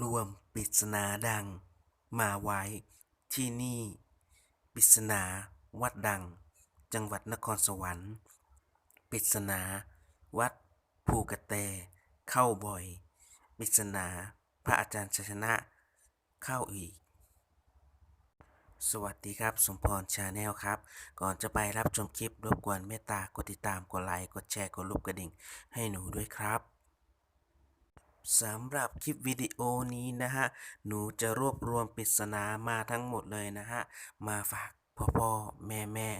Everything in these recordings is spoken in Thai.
รวมปริศนาดัง มาไว้ที่นี่ ปริศนาวัดดัง จังหวัดนครสวรรค์ ปริศนาวัดภูกระแตเข้าบ่อยปริศนาพระอาจารย์ชัยชนะเข้าอีก สวัสดีครับ สมพรชาแนลครับ ก่อนจะไปรับชมคลิปรบกวนเมตตากดติดตาม กดไลค์ กดแชร์ กดรูปกระดิ่งให้หนูด้วยครับ สำหรับคลิปวิดีโอนี้นะฮะ หนูจะรวบรวมปริศนามาทั้งหมดเลยนะฮะ มาฝากพ่อพ่อแม่แม่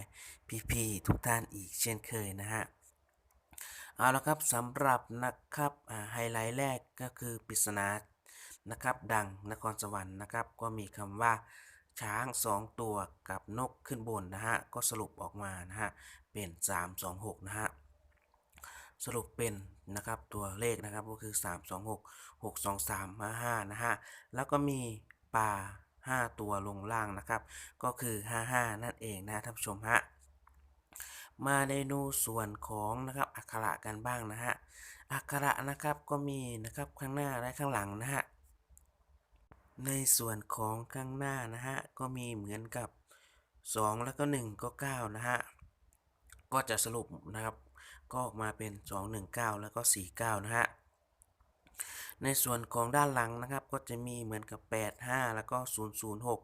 พี่พี่ๆทุกท่านอีกเช่นเคยนะฮะ เอาละครับสำหรับนะครับไฮไลท์แรกก็คือปริศนานะครับ ดังนครสวรรค์นะครับ ก็มีคำว่าช้างสองตัวกับนกขึ้นบนนะฮะ ก็สรุปออกมานะฮะ เป็น 3 2 6 นะฮะ สรุปเป็นนะครับตัวเลขนะครับก็คือ 3 2 6 6 2 3 5 5นะฮะแล้วก็มีปลา 5 ตัวลงล่างนะครับ ก็คือ 55 นั่นเองนะท่านผู้ชมฮะมาในดูส่วนของนะครับอักขระกันบ้างนะฮะอักขระนะครับก็มีนะครับข้างหน้าและข้างหลังนะฮะในส่วนของข้างหน้านะฮะก็มีเหมือนกับ 2 แล้วก็ 1 ก็ 9 นะฮะก็จะสรุปนะครับ ก็ออกมาเป็น 219 แล้วก็ 49 นะฮะ ในส่วนของด้านหลังนะครับ ก็จะมีเหมือนกับ 85 แล้วก็ 006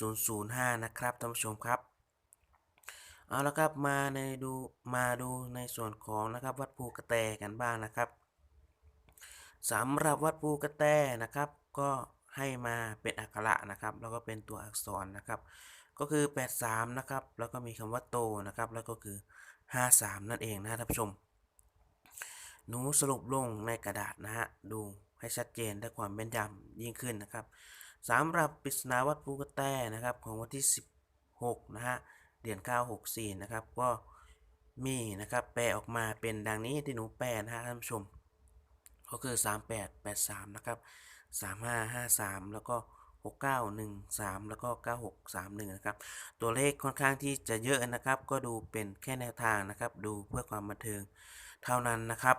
005 นะครับท่านผู้ชมครับ เอาละครับมาในดูมาดูในส่วนของนะครับวัดภูกระแตกันบ้างนะครับสำหรับวัดภูกระแตนะครับ ก็ให้มาเป็นอักขระนะครับ แล้วก็เป็นตัวอักษรนะครับ ก็คือ 83 นะครับ แล้วก็มีคำว่าโตนะครับ แล้วก็คือ 53 นั่นเองนะท่านผู้ชม หนูสรุปลงในกระดาษนะฮะ ดูให้ชัดเจนได้ความแม่นยำยิ่งขึ้นนะครับสำหรับปริศนาวัดภูกระแตนะครับของวันที่ 16 นะฮะ เดือน9 64 นะครับก็มีนะครับแปลออกมาเป็นดังนี้ที่หนูแปลนะฮะท่านผู้ชม ก็คือ 38 83 นะครับ 3553 แล้วก็ 6913 แล้วก็ 9631 นะครับ ตัวเลขค่อนข้างที่จะเยอะนะครับ ก็ดูเป็นแค่แนวทางนะครับ ดูเพื่อความบันเทิงเท่านั้นนะครับ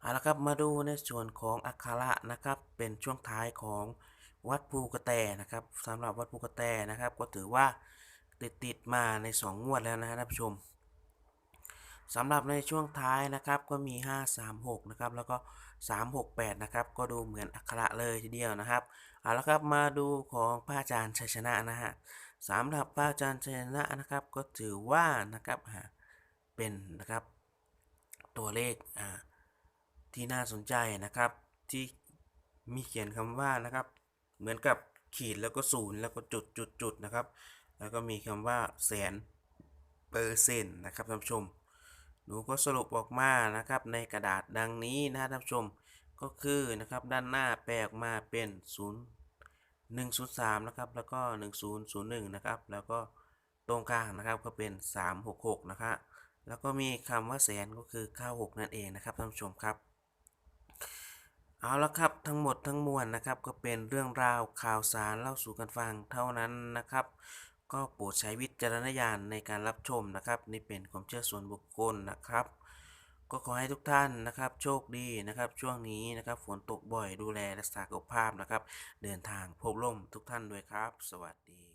เอาละครับมาดูในส่วนของอักขระนะครับ เป็นช่วงท้ายของวัดภูกระแตนะครับสำหรับวัดภูกระแตนะครับ ก็ถือว่าติดติดมาใน 2 งวดแล้วนะฮะท่านผู้ชม สำหรับในช่วงท้ายนะครับก็มี 536 นะครับ แล้วก็ 368 นะครับ ก็ดูเหมือนอักขระเลยทีเดียวนะครับเอาละครับมาดูของพระอาจารย์ชัยชนะนะฮะสำหรับพระอาจารย์ชัยชนะนะครับ ก็ถือว่านะครับเป็นนะครับ ตัวเลขอ่าที่น่าสนใจนะครับ ที่มีเขียนคำว่านะครับ เหมือนกับขีดแล้วก็ศูนย์แล้วก็จุดจุดจุดนะครับ แล้วก็มีคำว่าแสนเปอร์เซ็นต์นะครับท่านผู้ชม หนูก็สรุปออกมานะครับในกระดาษดังนี้นะท่านผู้ชมก็คือนะครับด้านหน้าแปลออกมาเป็น 0 103นะครับแล้วก็ 1001นะครับแล้วก็ตรงกลางนะครับก็เป็น 366นะครับแล้วก็มีคำว่าแสนก็คือ 96 นั่นเองนะครับท่านผู้ชมครับ เอาละครับทั้งหมดทั้งมวลนะครับก็เป็นเรื่องราวข่าวสารเล่าสู่กันฟังเท่านั้นนะครับ ก็โปรดใช้วิจารณญาณในการรับชมนะครับนี่เป็นความเชื่อส่วนบุคคลนะครับ ก็ขอให้ทุกท่านนะครับ โชคดีนะครับ ช่วงนี้นะครับฝนตกบ่อยดูแลรักษาสุขภาพนะครับ เดินทางพบร่มทุกท่านด้วยครับ สวัสดี